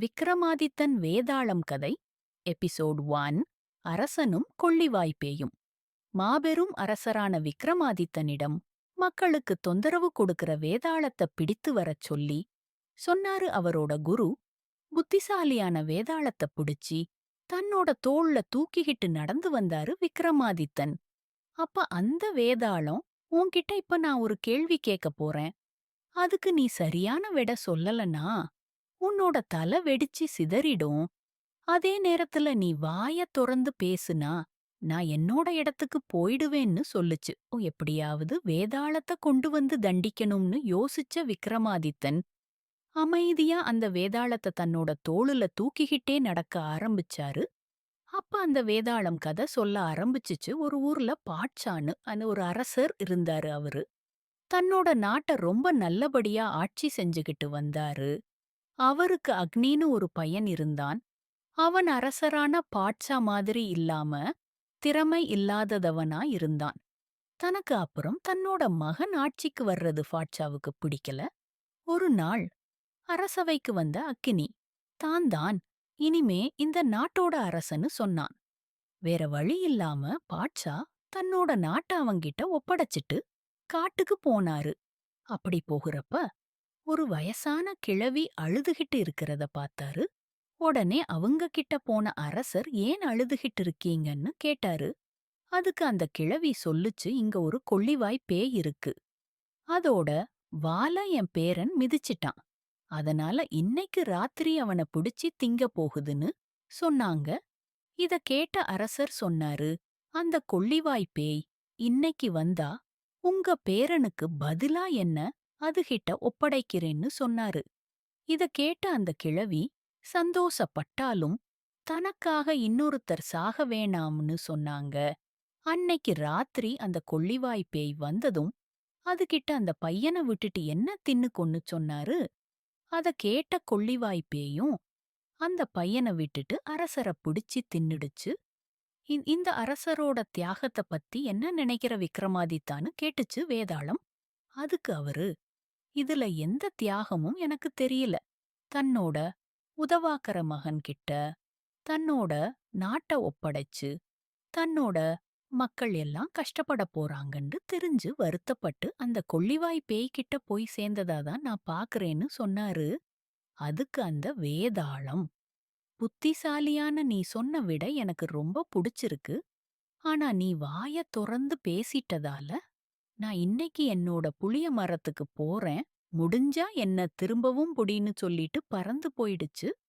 விக்ரமாதித்தன் வேதாளம் கதை episode one அரசனும் கொள்ளிவாய்ப்பேயும். மாபெரும் அரசரான விக்ரமாதித்தனிடம் மக்களுக்கு தொந்தரவு கொடுக்கிற வேதாளத்தை பிடித்து வரச் சொல்லி சொன்னாரு அவரோட குரு புத்திசாலியான வேதாளத்தை பிடிச்சி தன்னோட தோள்ல தூக்கிக்கிட்டு நடந்து வந்தாரு விக்ரமாதித்தன். அப்ப அந்த வேதாளம் உன்கிட்ட இப்ப நான் ஒரு கேள்வி கேட்க போறேன். அதுக்கு நீ சரியான விட சொல்லலனா உன்னோட தலை வெடிச்சு சிதறிடும். அதே நேரத்துல நீ வாய தொறந்து பேசுனா நான் என்னோட இடத்துக்கு போயிடுவேன்னு சொல்லுச்சு. ஓ, எப்படியாவது வேதாளத்தை கொண்டு வந்து தண்டிக்கணும்னு யோசிச்ச விக்ரமாதித்தன் அமைதியா அந்த வேதாளத்தை தன்னோட தோளுல தூக்கிக்கிட்டே நடக்க ஆரம்பிச்சாரு. அப்ப அந்த வேதாளம் கதை சொல்ல ஆரம்பிச்சுச்சு. ஒரு ஊர்ல பாட்சான்னு அந்த ஒரு அரசர் இருந்தாரு அவரு. தன்னோட நாட்டை ரொம்ப நல்லபடியா ஆட்சி செஞ்சுகிட்டு வந்தாரு. அவருக்கு அக்னின்னு ஒரு பையன் இருந்தான். அவன் அரசரான பாட்சா மாதிரி இல்லாம திறமை இல்லாததவனா இருந்தான். தனக்கு அப்புறம் தன்னோட மகன் ஆட்சிக்கு வர்றது பாட்சாவுக்கு பிடிக்கல. ஒரு நாள் அரசவைக்கு வந்த அக்கினி தான் தான் இனிமே இந்த நாட்டோட அரசன்னு சொன்னான். வேற வழி இல்லாம பாட்சா தன்னோட நாட்டை அவங்கிட்ட ஒப்படைச்சிட்டு காட்டுக்கு போனாரு. அப்படி போகிறப்ப ஒரு வயசான கிழவி அழுதுகிட்டு இருக்கிறத பார்த்தாரு. உடனே அவங்க கிட்ட போன அரசர் ஏன் அழுதுகிட்டு இருக்கீங்கன்னு கேட்டாரு. அதுக்கு அந்த கிழவி சொல்லுச்சு இங்க ஒரு கொள்ளிவாய் பேய் இருக்கு. அதோட வால என் பேரன் மிதிச்சிட்டான். அதனால இன்னைக்கு ராத்திரி அவனை பிடிச்சி திங்க போகுதுன்னு சொன்னாங்க. இத கேட்ட அரசர் சொன்னாரு அந்த கொள்ளிவாய் பேய் இன்னைக்கு வந்தா உங்க பேரனுக்கு பதிலா என்ன? அதுகிட்ட ஒப்படைக்கிறேன்னு சொன்னாரு. இத கேட்ட அந்த கிழவி சந்தோஷப்பட்டாலும் தனக்காக இன்னொருத்தர் சாக வேணாம்னு சொன்னாங்க. அன்னைக்கு ராத்திரி அந்த கொள்ளிவாய் பேய் வந்ததும் அதுகிட்ட அந்த பையனை விட்டுட்டு என்ன தின்னு கொன்னு சொன்னாரு? அத கேட்ட கொள்ளிவாய் பேயும் அந்த பையனை விட்டுட்டு அரசரை பிடிச்சி தின்னுடுச்சு. இந்த அரசரோட தியாகத்தை பத்தி என்ன நினைக்கிற விக்ரமாதித்தான்னு கேட்டுச்சு வேதாளம். அதுக்கு அவரு இதுல எந்த தியாகமும் எனக்கு தெரியல. தன்னோட உதவாக்கற மகன்கிட்ட தன்னோட நாட்டை ஒப்படைச்சு தன்னோட மக்கள் எல்லாம் கஷ்டப்பட போறாங்கன்னு தெரிஞ்சு வருத்தப்பட்டு அந்த கொள்ளிவாய் பேய்கிட்ட போய் சேர்ந்ததா தான் நான் பாக்குறேன்னு சொன்னாரு. அதுக்கு அந்த வேதாளம். புத்திசாலியான நீ சொன்ன விட எனக்கு ரொம்ப புடிச்சிருக்கு. ஆனா நீ வாய தொறந்து பேசிட்டதால நான் இன்னைக்கு என்னோட புளிய மரத்துக்கு போறேன். முடிஞ்சா என்ன திரும்பவும் புடின்னு சொல்லிட்டு பறந்து போயிடுச்சு.